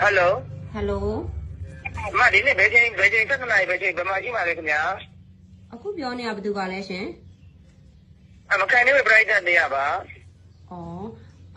ဟယ်လိုဟယ်လိုအမဒီနေ့ဘယ်ချိန်ဘယ်ချိန်7နာရီဘယ်ချိန်ဘယ်မှာရှိမှလဲခင်ဗျာအခုပြောနေတာဘယ်သူကလဲရှင်အမကန်နေပြိုက်တဲ့နေရပါဩ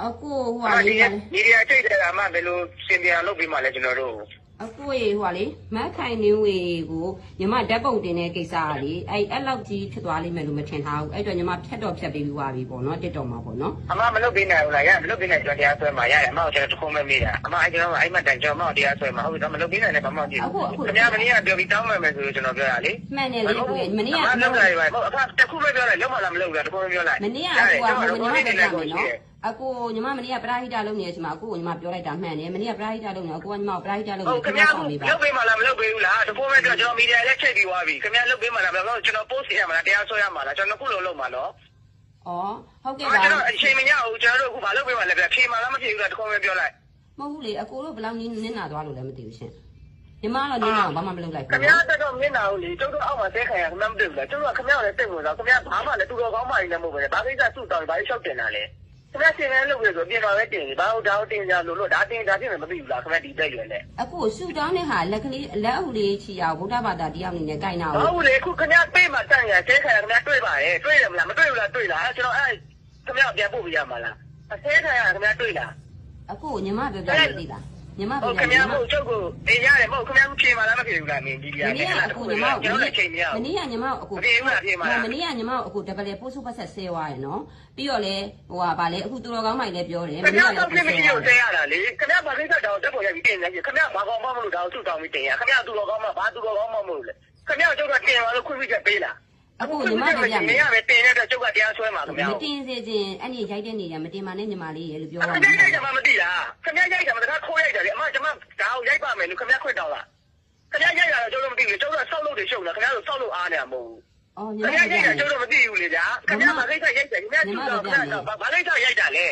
အခုဟိုအဟာမဒီလေးကဒီရီယာချိန်တယ်အမဘယ်လိုစင်ပြန်လုပ်ပြီးမှလဲကျွန်တော်တို့ အခုရေဟိုဟာလေးမတ်ခိုင်နေဝေကိုညီမဓာတ်ပုံတင်တဲ့ကိစ္စကလေအဲ့အဲ့လောက်ကြီးဖြစ်သွားလိမ့်မယ်လို့မထင်ထားဘူးအဲ့တော့ညီမဖြတ်တော့ဖြတ်ပေးပြီးသွားပြီပေါ့နော်တစ်တော်မှာပေါ့နော်အမမလုပ်ပေးနိုင်ဘူးလားရမလုပ်ပေးနိုင်ကျွန်တော်တရားဆွဲမှာရတယ်အမကကျွန်တော်တခုံးမမေးတာအမအဲ့ကျွန်တော်အဲ့မှတန်ကျွန်တော်တရားဆွဲမှာဟုတ်ပြီတော့မလုပ်ပေးနိုင်လည်းဘာမှမဖြစ်ဘူးခင်ဗျာမင်းကပြောပြီးတောင်းမယ်မယ်ဆိုလို့ကျွန်တော်ပြောရလေမှန်တယ်လေကိုမနေ့ကအမလုပ်လိုက်ပါဟုတ်အဖတခုပဲပြောလိုက်လုံးမလားမလုပ်ဘူးလားတခုပဲပြောလိုက်မနေ့ကအခုကဟိုညီမပြောပြမယ်နော် အခုညီမမနေ့ကပရာဟိတလုပ်နေတဲ့အချိန်မှာအခုကိုညီမပြောလိုက်တာမှန်တယ်မနေ့ကပရာဟိတလုပ်နေအခုကညီမပရာဟိတလုပ်ဟုနေတ်ခင်ခင်ဗျာဗျာဆောင်နေပါလုပ်ပေးမှလားမလုပ်ပေးဘူးလားတခုပဲပြောကျွန်တော်မီဒီယာလည်းချိန်ပြီးသွားပြီခင်ဗျာလုပ်ပေးမှလားဘယ်တော့ကျွန်တော် post ရမှာလားတရားဆွဲရမှာလားကျွန်တော်ခုလုံးလုံးမှာနော်ဩဟုတ်ကဲ့ကျွန်ပါတော်အချိန်မရဘူးကျွန်တော်တို့အခုမလုပ်ပေးမှလည်းဖြေမှလားမဖြေဘူးလားတခုပဲပြောလိုက်မဟုတ်ဘူးလေအကိုတို့ဘယ်လောက်နင်းနင်းနာသွားလို့လည်းမသိဘူးရှင်ညီမကတော့နင်းနာဘာမှမလုပ်လိုက်ခဘူးင်ဗျာတက်တော့မျက်နှာကိုလေကျုပ်တို့အောက်မှာတဲခံရခင်ဗျာမတွေ့ဘူးလားကျုပ်တို့ကခင်ဗျာကိုလည်းစိတ်ဝင်စားခင်ဗျာဘာမှလည်းသူတော်ကောင်းမှလည်းမဟုတ်ပဲဘာကိစ္စစုတောင်းဘာလျှောက်တင်တာလဲ ခင်ဗျာရှင်လည်းလုပ်ရဆိုပြင်တော်ပဲတင်ဘာလို့ဒါကိုတင်ကြလို့လို့ဒါတင်ဒါပြင်မသိဘူးလားခင်ဗျာဒီတက်ရွယ်နဲ့အခုရှူတောင်းတဲ့ဟာလက်ကလေးလက်အုပ်လေးချီအောင်ဗုဒ္ဓဘာသာတရားအနေနဲ့ကြိုက်နာဘာကိုလို့လဲအခုခင်ဗျာပေးမှတန့်ရတဲခံရခင်ဗျာတွေ့ပါတယ်တွေ့တယ်မလားမတွေ့ဘူးလားတွေ့လားကျွန်တော်အဲ့ခင်ဗျာပြန်ပို့ပြရမှာလားအသေးခံရခင်ဗျာတွေ့လားအခုညီမပြောပြလို့သိလား ညီမဟုပြောတ်ပြခင်ဗျာမဟုတ်ကျုပ်ကိုအေးရတယ်မဟုတ်ခင်ဗျာဖြေမှလားမဖြေဘူးလားမင်းဒီမပြရတယ်နေ့ကအခုညီမကျွန်တော်လည်းချိန်မရမဘူးနေ့ကညီမအခုမပြေဘူးလားပြေမှာလားမနေ့ကညီမအခုဒဗလေပို့စုပတ်ဆက်ဆဲသွားရယ်နော်ပြီးတော့လေဟိုဟာဗာလေအခုသူတော်ကောင်းမိုင်လည်းပြောတယ်မခင်နေ့ဗျာကတော့လည်းပြင်ပို့မဆဲကြည့်သွားလို့တယ်တဲရတာလေခင်ဗျာဘာကိစ္စတောင်တက်ပေါ်ရပြီးတင်နေခင်ဗျာဘာကောင်မှမလို့ဒါကိုသူ့တောင်းပြီးတင်ရခင်ဗျာသူတော်ကောင်းမှဘာသူတော်ကောင်းမှမလို့လေခင်ဗျာကျုပ်ကတင်ပါလို့ခွင့်ပြုချက်ပေးလား အခုညီမပြောပြမမယ်ရပဲတင်ရတဲ့ကျုပ်ကတရားဆွဲမှာခင်ဗျာမတင်စေခြင်းအဲ့ဒီရိုက်တဲ့နေရမတင်ပါနဲ့ညီမလေးရေလို့ပြောရခင်မှာဗျာရိုက်တယ်မှမသိတာခင်ဗျာရိုက်တယ်မှတခါခိုးရိုက်တယ်လေအမကျွန်မဒါကိုရိုက်ပါမယ်လို့ခင်ဗျာခွင့်တောင်းလားခင်ဗျာရိုက်တာတော့ကျုပ်တို့မသိဘူးကျုပ်ကဆောက်လို့တွေရှုပ်လားခင်ဗျာတို့ဆောက်လို့အားနေမှာမဟုတ်ဘူးအော်ညီခင်မဗျာပြောရိုက်ပြမယ်တာကျုပ်တို့မသိဘူးလေဗျာခင်ဗျာဘာကိစ္စရိုက်တယ်ခင်ဗျာကျုပ်ကခင်ဗျာဘာကိစ္စရိုက်တာလဲ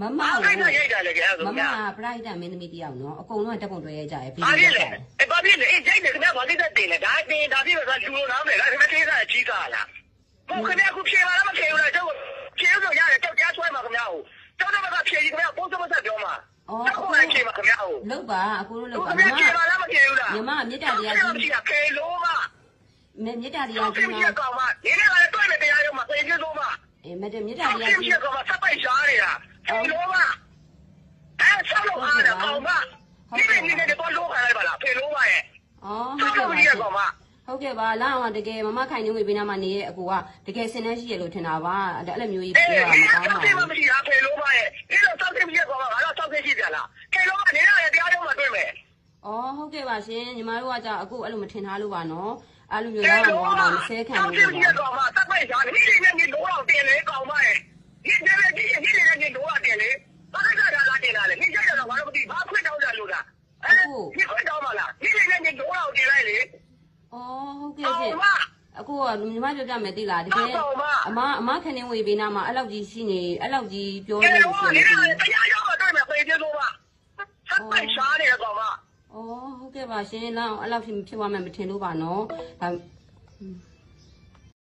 မမဘာကိစ္စရိုက်တာလဲခင်ဗျာမဆိုမဗျာပရိုက်တာမင်းသမီးတယောက်နော်အကုန်လုံးကတက်ပုံတွဲရကြရပြီဘာ ဖြစ်လဲအဲဘာဖြစ်လဲအေးကြိုက်တယ်ခင်ဗျာဘာကိစ္စတင်လဲဒါတင်ဒါပြည့်တော့လူလိုနားမယ်လားခင်ဗျာကိစ္စအကြီးကားလားဘုခင်ဗျာခုဖြေပါလားမဖြေဘူးလားကျုပ်ဖြေလို့ရတယ်ကြောက်ကြားဆွဲမှာခင်ဗျာကိုကျောင်းတော့ကဖြေကြီးခင်ဗျာပိုးစမဆက်ပြောမှာအော်ကျောင်းကဖြေမှာခင်ဗျာကိုလောက်ပါအခုလို့လောက်ခင်ပါဗျာဖြေပါလားမဖြေဘူးလားညီမမေတ္တာတရားကြီးဖြေတာဖေလို့မမေတ္တာတကျောရာင်းဖြေကြီးကြီးနော်ကောင်မနေနေကလည်းတွေ့တယ်တရားရုံးမှာဖေကြီးလို့မအေးမေတ္တာမေတ္တာကျောင်းတဖြေရာကြီးကြီးကောင်မဆက်ပိုက်ရှားနေတာဖေလို့မ အော်ဆောဟုတ်က်ကဲ့လို့ပါရကောင်မဟုတ်ကဲ့ပါလာအောင်တကယ်မမခိုင်နေဝေပေးနာမှာနေရဲ့အကူကတကယ်စင်နေရှိရလို့ထင်တာပါအဲ့လိုမျိုးကြီးအေးပြောရဒီမှာဆောကောင်းက်ပါတယ်မရှိတာဖေလို့မရဲ့ဒီလိုဆောက်တယ်မရှိကောင်မငါတော့ဆောက်တယ်ရှိကြလားဖေလို့ကနေရတယ်တရားရုံးမှာတွေ့မယ်အော်ဟုတ်ကဲ့ပါရှင်ညီမတို့ကကြာအခုအဲ့လိုမထင်ထားလို့ပါနော်အဲ့လိုမျိုးဖေတော့လို့တော့မမဆဲခံဆောက်လို့တယ်ရှိကောင်မဆက်ပိုက်ရှားနေဒီနေ့နေလို့တော့တင်လေကောင်မရဲ့ဒီနေ့ဒီနေ့ဒီနေ့နေလို့တင်လေဘာကစားတာလားတင်လာလေဒီကျတော့ဘာလို့မသိဘာခွင့်တောင်းကြလို့လားဒီခွင့်တောင်းပါလားဒီနေ့နေလို့တော့တင်လိုက်လေ အော်ဟုတ်ကဲ့ကောင်ရှင်မအခုကညီမပြောပြမယ်သိလားတကယ်အမအမခနေဝေပေးနာမှာအဲ့လောက်ကြီးရှိနေအဲ့လောက်ကြီးပြောကဲနေလို့လို့ရှိနေရင်တယ်တရားရုံးမှာတွေ့မယ်ဖေကျေလို့ပါဆက်ပိုက်ရှားနေကောင်မအော်ဟုတ်ကဲ့ပါရှင်လောက်အဲ့လောက်ဖြစ်ဖြစ်သွားမယ်မထင်လို့ပါနော်ဒါ